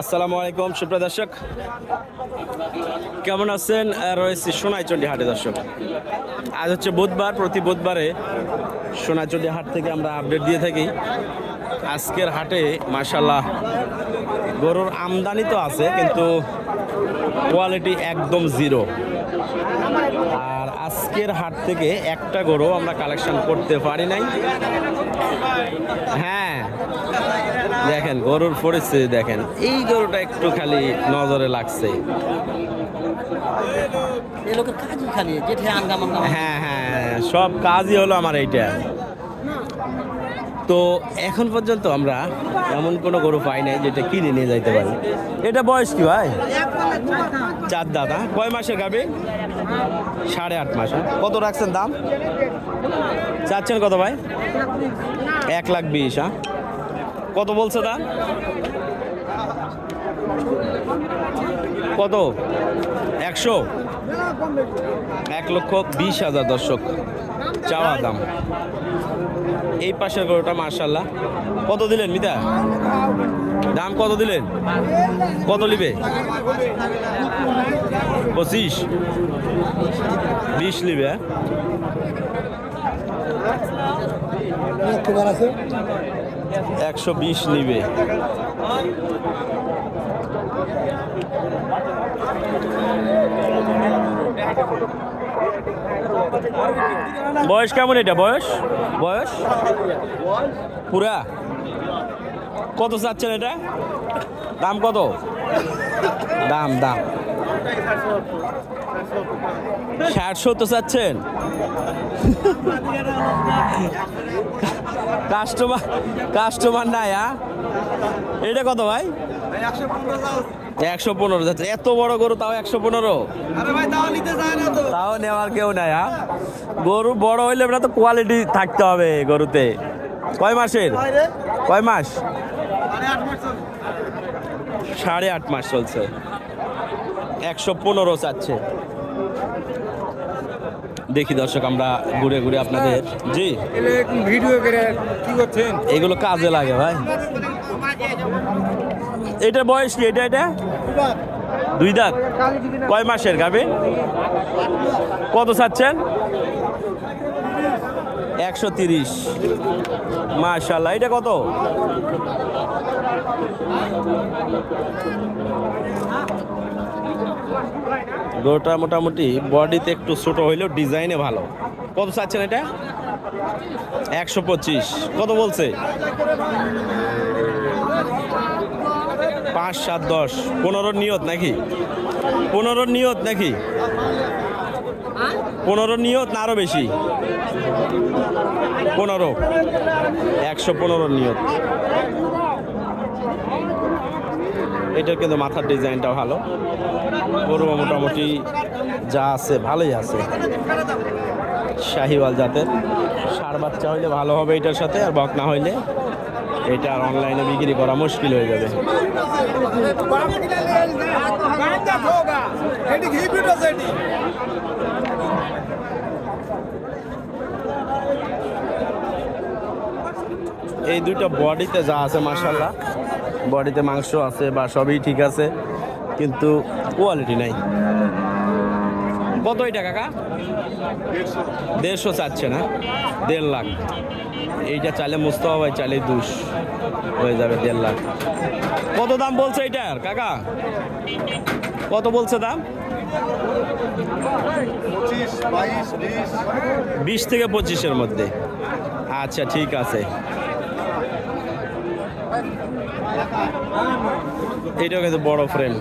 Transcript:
আসসালামু আলাইকুম, সুপ্রিয় দর্শক। কেমন আছেন? রয়েছে সোনাইচন্ডী হাটে, দর্শক। আজ হচ্ছে বুধবার, প্রতি বুধবারে সোনাইচন্ডী হাট থেকে আমরা আপডেট দিয়ে থাকি। আজকের হাটে মাশাল্লাহ গরুর আমদানি তো আছে কিন্তু কোয়ালিটি একদম জিরো আর আজকের হাট থেকে একটা গরু আমরা কালেকশন করতে পারি নাই। হ্যাঁ দেখেন গরুর পরিস্থিতি দেখেন। এই গরুটা একটু খালি নজরে লাগছে। হ্যাঁ হ্যাঁ সব কাজই হলো আমার এইটা। তো এখন পর্যন্ত আমরা এমন কোনো গরু পাই নাই যেটা কিনে নিয়ে যাইতে পারি। এটা বয়স কি ভাই? চার দাদা। কয় মাসে গাবে? সাড়ে আট মাস হ্যাঁ? কত রাখছেন দাম? চাচ্ছেন কত ভাই? এক লাখ বিশ হ্যাঁ? কত বলছে দাম? কত? একশো? এক লক্ষ বিশ হাজার দর্শক। চাওয়া দাম। এই পাশের গরুটা মার্শাল্লাহ কত দিলেন, মিতা? দাম কত দিলেন? কত নিবে? পঁচিশ। বিশ নিবে হ্যাঁ? একশো বিশ নিবে। বয়স কেমন এটা? বয়স? বয়স? পুরা? কত চাচ্ছেন এটা? দাম কত? দাম দাম। ষাট সত্তর চাচ্ছেন? কাস্টমার কাস্টমার নাই হ্যাঁ এটা কত ভাই? একশো পনেরো যাচ্ছে। এত বড় গরু তাও একশো পনেরো? তাও নেওয়ার কেউ নাই হ্যাঁ গরু বড় হইলে এবার তো কোয়ালিটি থাকতে হবে গরুতে। কয় মাসের? কয় মাস? সাড়ে আট মাস চলছে। একশো পনেরো চাচ্ছে। দেখি দর্শক আমরা ঘুরে ঘুরে আপনাদের জি। ভিডিও করে কি করছেন? এগুলো কাজে লাগে ভাই। এটা বয়স কি? এটা এটা? দুই দাঁত কয় মাসের গাবে কত চাচ্ছেন? একশো তিরিশ। মাশাল্লাহ এটা কত? গরুটা মোটামুটি বডিতে একটু ছোট হইলেও ডিজাইনে ভালো। কত চাচ্ছেন এটা? একশো পঁচিশ। কত বলছে? পাঁচ, সাত, দশ। পনেরোর নিয়ত নাকি? পনেরোর নিয়ত নাকি? পনেরো নিয়ত না আরও বেশি? পনেরো। একশো পনেরোর নিয়ত। এটার কিন্তু মাথার ডিজাইনটা ভালো। গরু মোটামুটি যা আছে ভালোই আছে। শাহিওয়াল জাতের। সার বাচ্চা হইলে ভালো হবে এটার সাথে, আর বক না হইলে এটা আর অনলাইনে বিক্রি করা মুশকিল হয়ে যাবে। এই দুইটা বডিতে যা আছে মার্শাল্লাহ বডিতে মাংস আছে বা সবই ঠিক আছে কিন্তু কোয়ালিটি নাই। কত এটা কাকা? দেড়শো চাচ্ছে না দেড় লাখ। এইটা চাইলে মুস্তফা ভাই চাইলে দুশ হয়ে যাবে দেড় লাখ। কত দাম বলছে এইটার কাকা? কত বলছে দাম? বিশ থেকে পঁচিশের মধ্যে। আচ্ছা ঠিক আছে। এটাও কিন্তু বড় ফ্রেম